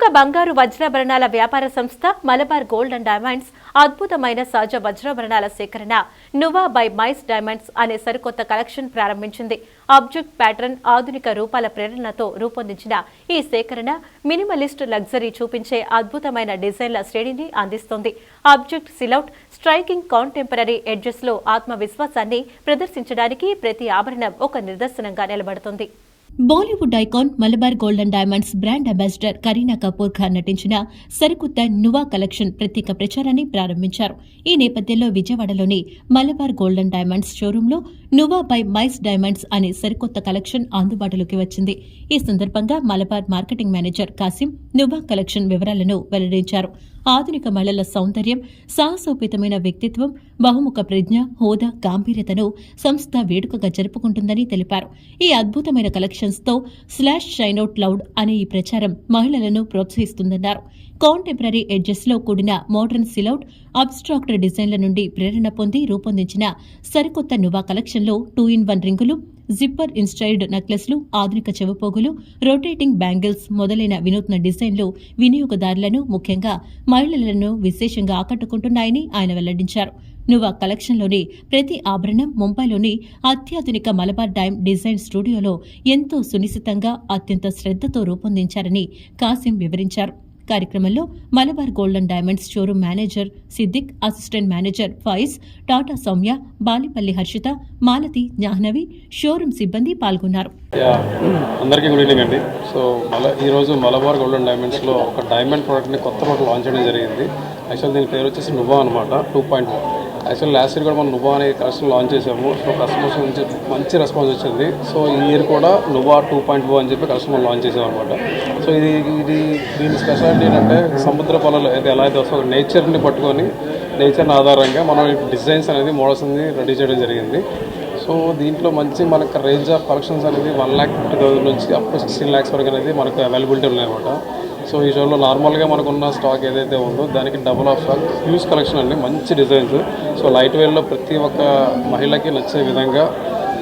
ప్రముఖ బంగారు వజ్రాభరణాల వ్యాపార సంస్థ మలబార్ గోల్డ్ అండ్ డైమండ్స్ అద్భుతమైన సహజ వజ్రాభరణాల సేకరణ నువా బై మైస్ డైమండ్స్ అనే సరికొత్త కలెక్షన్ ప్రారంభించింది. ఆబ్జెక్ట్ ప్యాటర్న్ ఆధునిక రూపాల ప్రేరణతో రూపొందించిన ఈ సేకరణ మినిమలిస్ట్ లగ్జరీ చూపించే అద్భుతమైన డిజైన్ల శ్రేణిని అందిస్తోంది. ఆబ్జెక్ట్ సిలౌట్ స్ట్రైకింగ్ కాంటెంపరీ ఎడ్జెస్లో ఆత్మవిశ్వాసాన్ని ప్రదర్శించడానికి ప్రతి ఆభరణం ఒక నిదర్శనంగా నిలబడుతుంది. Bollywood icon Malabar golden diamonds brand ambassador Kareena Kapoor Khan నటించిన సరికొత్త నువా కలెక్షన్ ప్రత్యేక ప్రచారాన్ని ప్రారంభించారు. ఈ నేపథ్యంలో విజయవాడలోని మలబార్ గోల్డెన్ డైమండ్స్ షోరూంలో నువా బై మైస్ డైమండ్స్ అనే సరికొత్త కలెక్షన్ అందుబాటులోకి వచ్చింది. ఈ సందర్భంగా Malabar marketing manager Kasim నువా collection వివరాలను వెల్లడించారు. ఆధునిక మహిళల సౌందర్యం సాహసోపేతమైన వ్యక్తిత్వం బహుముఖ ప్రజ్ఞ హోదా గాంభీర్యతను సంస్థ వేడుకగా జరుపుకుంటుందని తెలిపారు. ఈ అద్భుతమైన కలెక్షన్స్తో స్లాష్ షైనౌట్ లౌడ్ అనే ఈ ప్రచారం మహిళలను ప్రోత్సహిస్తుందన్నారు. కాంటెంపరీ ఎడ్జెస్లో కూడిన మోడర్న్ సిలౌట్ అబ్స్ట్రాక్ట్ డిజైన్ల నుండి ప్రేరణ పొంది రూపొందించిన సరికొత్త నువా కలెక్షన్లో టూ ఇన్ వన్ రింగులు జిప్పర్ ఇన్స్టైల్డ్ నెక్లెస్లు ఆధునిక చెవిపోగులు రొటేటింగ్ బ్యాంగిల్స్ మొదలైన వినూత్న డిజైన్లు వినియోగదారులను ముఖ్యంగా మహిళలను విశేషంగా ఆకట్టుకుంటున్నాయని ఆయన వెల్లడించారు. నువా కలెక్షన్లోని ప్రతి ఆభరణం ముంబైలోని అత్యాధునిక మలబార్ డైమ్ డిజైన్ స్టూడియోలో ఎంతో సునిశ్చితంగా అత్యంత శ్రద్ధతో రూపొందించారని కాసిం వివరించారు. కార్యక్రమంలో Malabar golden diamonds showroom manager Siddiq assistant manager Faiz Tata Soumya Balipalli Harshitha Malathi Jahnavi showroom సిబ్బంది పాల్గొన్నారు. అందరికీ గుడ్ ఈవినింగ్ అండి. సో మల ఈరోజు మలబార్ గోల్డెన్ డైమండ్స్లో ఒక డైమండ్ ప్రోడక్ట్ని కొత్త ప్రోడక్ట్ లాంచ్ చేయడం జరిగింది. యాక్చువల్ దీని పేరు వచ్చేసి నువ్వా అనమాట two point actual last year కూడా మనం నువా అనే కలెక్షన్ లాంచ్ చేసాము సో కస్టమర్స్ నుంచి మంచి రెస్పాన్స్ వచ్చింది. సో ఈ ఇయర్ కూడా నువ్వా టూ పాయింట్ టూ అని చెప్పి కలెక్షన్ మనం లాంచ్ చేసాం అనమాట సో ఇది ఇది దీని స్పెషాలిటీ ఏంటంటే సముద్ర పొలాలు అయితే ఎలా అయితే వస్తుందో నేచర్ని పట్టుకొని నేచర్ని ఆధారంగా మనం డిజైన్స్ అనేది మోడల్స్ అనేది రెడీ చేయడం జరిగింది. సో దీంట్లో మంచి మనకు రేంజ్ ఆఫ్ కలెక్షన్స్ అనేది వన్ ల్యాక్ ఫిఫ్టీ థౌసండ్ నుంచి అప్ టు సిక్స్టీన్ ల్యాక్స్ వరకు అనేది మనకు అవైలబిలిటీ ఉన్నాయన్నమాట సో ఈ షోలో నార్మల్గా మనకున్న స్టాక్ ఏదైతే ఉందో దానికి double of stock huge collection అండి. మంచి డిజైన్స్ సో లైట్ వేర్లో ప్రతి ఒక్క మహిళకి నచ్చే విధంగా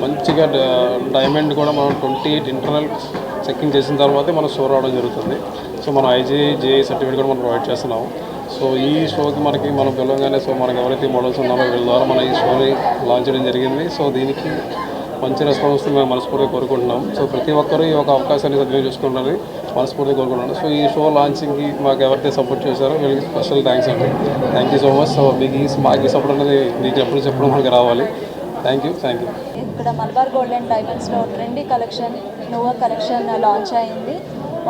మంచిగా డైమండ్ కూడా మనం ట్వంటీ ఎయిట్ ఇంటర్నల్ చెక్కింగ్ చేసిన తర్వాతే మనం షో రావడం జరుగుతుంది. సో మనం ఐజీ జేఈ సర్టిఫికేట్ కూడా మనం ప్రొవైడ్ చేస్తున్నాము. సో ఈ షోకి మనకి మనం పిలవగానే సో మనకి ఎవరైతే మోడల్స్ ఉన్నారో వీళ్ళ ద్వారా మనం ఈ షోని లాంచ్ చేయడం జరిగింది. సో దీనికి మంచి రెస్పాన్స్ మేము మనస్ఫూర్తిగా కోరుకుంటున్నాం. సో ప్రతి ఒక్కరూ ఈ ఒక అవకాశాన్ని సద్వినియోగం చేసుకుంటారని మనస్ఫూర్తిగా కోరుకుంటున్నాను. సో ఈ షో లాంచింగ్కి మాకు ఎవరైతే సపోర్ట్ చేశారో వీళ్ళకి స్పెషల్ థ్యాంక్స్ అండి. Thank you so much so మీకు ఈ మాకు సపోర్ట్ అనేది మీకు ఎప్పుడు చెప్పడం మనకి రావాలి. థ్యాంక్ యూ థ్యాంక్ యూ ఇక్కడ Malabar gold and డైమండ్స్లో trendy collection Nova collection launch అయింది.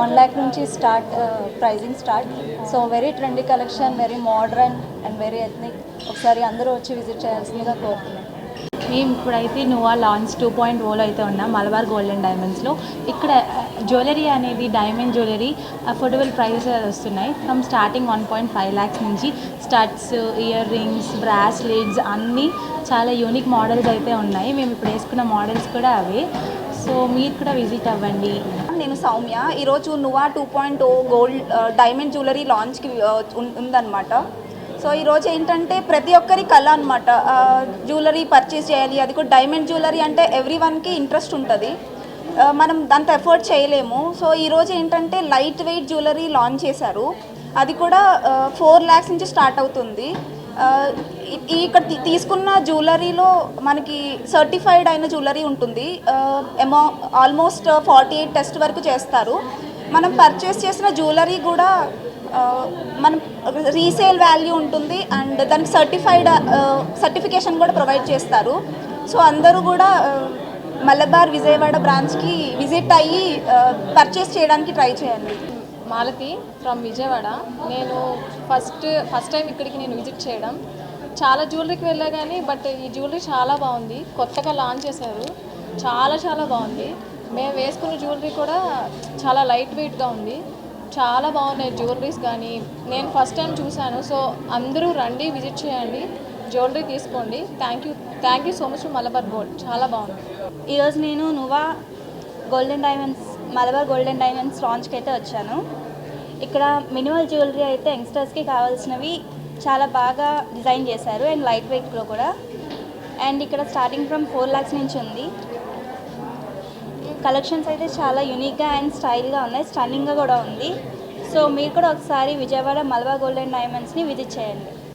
వన్ ల్యాక్ నుంచి start pricing start. So very trendy collection very modern and very ethnic. ఒకసారి అందరూ వచ్చి విజిట్ చేయాల్సిందిగా కోరుతున్నాను మేము ఇప్పుడైతే నువ్వా లాంచ్ టూ పాయింట్ ఓలో అయితే ఉన్నాం మలబార్ గోల్డ్ అండ్ డైమండ్స్లో. ఇక్కడ uh, జ్యువెలరీ అనేది diamond jewellery uh, affordable prices వస్తున్నాయి. From starting one point five lakhs నుంచి స్టడ్స్ ఇయర్ రింగ్స్ బ్రాస్లెట్స్ అన్నీ చాలా యూనిక్ మోడల్స్ అయితే ఉన్నాయి. మేము ఇప్పుడు వేసుకున్న మోడల్స్ కూడా అవే. సో మీరు కూడా విజిట్ అవ్వండి. నేను సౌమ్య. ఈరోజు నువా two point O gold diamond jewellery లాంచ్కి ఉందన్నమాట. సో ఈరోజు ఏంటంటే ప్రతి ఒక్కరి కళ అనమాట జ్యువెలరీ పర్చేస్ చేయాలి అది కూడా డైమండ్ జ్యువెలరీ అంటే ఎవ్రీ వన్కి ఇంట్రెస్ట్ ఉంటుంది మనం దాంతో ఎఫర్ట్ చేయలేము. సో ఈరోజు ఏంటంటే లైట్ వెయిట్ జ్యువెలరీ లాంచ్ చేశారు. అది కూడా ఫోర్ ల్యాక్స్ నుంచి స్టార్ట్ అవుతుంది. ఇక్కడ తీసుకున్న జ్యువెలరీలో మనకి సర్టిఫైడ్ అయిన జ్యువెలరీ ఉంటుంది. ఎమో ఆల్మోస్ట్ ఫార్టీ ఎయిట్ టెస్ట్ వరకు చేస్తారు. మనం పర్చేస్ చేసిన జ్యువెలరీ కూడా మనం రీసేల్ వాల్యూ ఉంటుంది అండ్ దానికి సర్టిఫైడ్ సర్టిఫికేషన్ కూడా ప్రొవైడ్ చేస్తారు. సో అందరూ కూడా మలబార్ విజయవాడ బ్రాంచ్కి విజిట్ అయ్యి పర్చేస్ చేయడానికి ట్రై చేయండి. మాలతి ఫ్రమ్ విజయవాడ. నేను ఫస్ట్ ఫస్ట్ టైం ఇక్కడికి నేను విజిట్ చేయడం. చాలా జ్యువెలరీకి వెళ్ళా కానీ బట్ ఈ జ్యువెలరీ చాలా బాగుంది. కొత్తగా లాంచ్ చేశారు. చాలా చాలా బాగుంది. మేము వేసుకున్న జ్యువెలరీ కూడా చాలా లైట్ వెయిట్గా ఉంది. చాలా బాగున్నాయి జ్యువెలరీస్ కానీ నేను ఫస్ట్ టైం చూశాను. సో అందరూ రండి విజిట్ చేయండి. జ్యువెలరీ తీసుకోండి. Thank you thank you so much Malabar gold చాలా బాగుంది. ఈరోజు నేను నువా golden diamonds Malabar golden diamonds లాంచ్కి అయితే వచ్చాను. ఇక్కడ మినిమల్ జ్యువెలరీ అయితే యంగ్స్టర్స్కి కావాల్సినవి చాలా బాగా డిజైన్ చేశారు. అండ్ లైట్ వెయిట్లో కూడా. అండ్ ఇక్కడ స్టార్టింగ్ ఫ్రమ్ ఫోర్ ల్యాక్స్ నుంచి ఉంది. కలెక్షన్స్ అయితే చాలా యూనిక్గా అండ్ స్టైల్గా ఉన్నాయి. స్టన్నింగ్గా కూడా ఉంది. సో మీరు కూడా ఒకసారి విజయవాడ మల్వా గోల్డెన్ డైమండ్స్ని విజిట్ చేయండి.